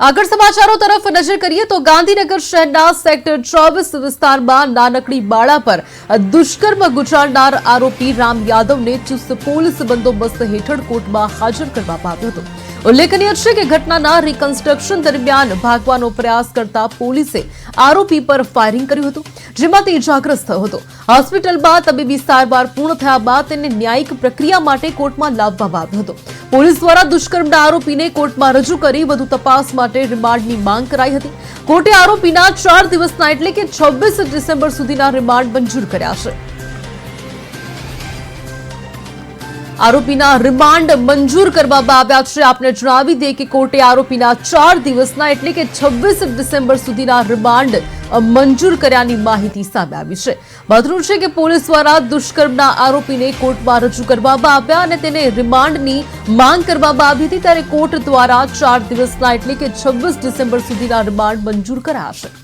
આગળ સમાચારો તરફ નજર કરીએ તો ગાંધીનગર શહેરના સેક્ટર ચોવીસ વિસ્તારમાં નાનકડી બાળા પર દુષ્કર્મ ગુજારનાર આરોપી રામ યાદવને ચુસ્ત પોલીસ બંદોબસ્ત હેઠળ કોર્ટમાં હાજર કરવામાં આવ્યો હતો. ઉલ્લેખનીય છે કે ઘટનાના રિકન્સ્ટ્રક્શન દરમિયાન ભાગવાનો પ્રયાસ કરતા પોલીસે આરોપી પર ફાયરિંગ કર્યું હતું જેમાં તે ઇજાગ્રસ્ત થયો હતો હોસ્પિટલમાં તબીબી સારવાર પૂર્ણ થયા બાદ તેને ન્યાયિક પ્રક્રિયા માટે કોર્ટમાં લાવવામાં આવ્યો હતો. પોલીસ દ્વારા દુષ્કર્મના આરોપીને કોર્ટમાં રજૂ કરી વધુ તપાસ માટે રિમાન્ડની માંગ કરાઈ હતી. કોર્ટે આરોપીના ચાર દિવસના એટલે કે છવ્વીસ ડિસેમ્બર સુધીના રિમાન્ડ મંજૂર કર્યા છે. આરોપીના રિમાન્ડ મંજૂર કરવામાં આવ્યા છે. આપને જણાવી દઈએ કે કોર્ટે આરોપીના ચાર દિવસના એટલે કે છવ્વીસ ડિસેમ્બર સુધીના રિમાન્ડ મંજૂર કર્યાની માહિતી સામે આવી છે. મહત્વનું છે કે પોલીસ દ્વારા દુષ્કર્મના આરોપીને કોર્ટમાં રજૂ કરવામાં આવ્યા અને તેને રિમાન્ડની માંગ કરવામાં આવી હતી, ત્યારે કોર્ટ દ્વારા ચાર દિવસના એટલે કે છવ્વીસ ડિસેમ્બર સુધીના રિમાન્ડ મંજૂર કરાયા છે.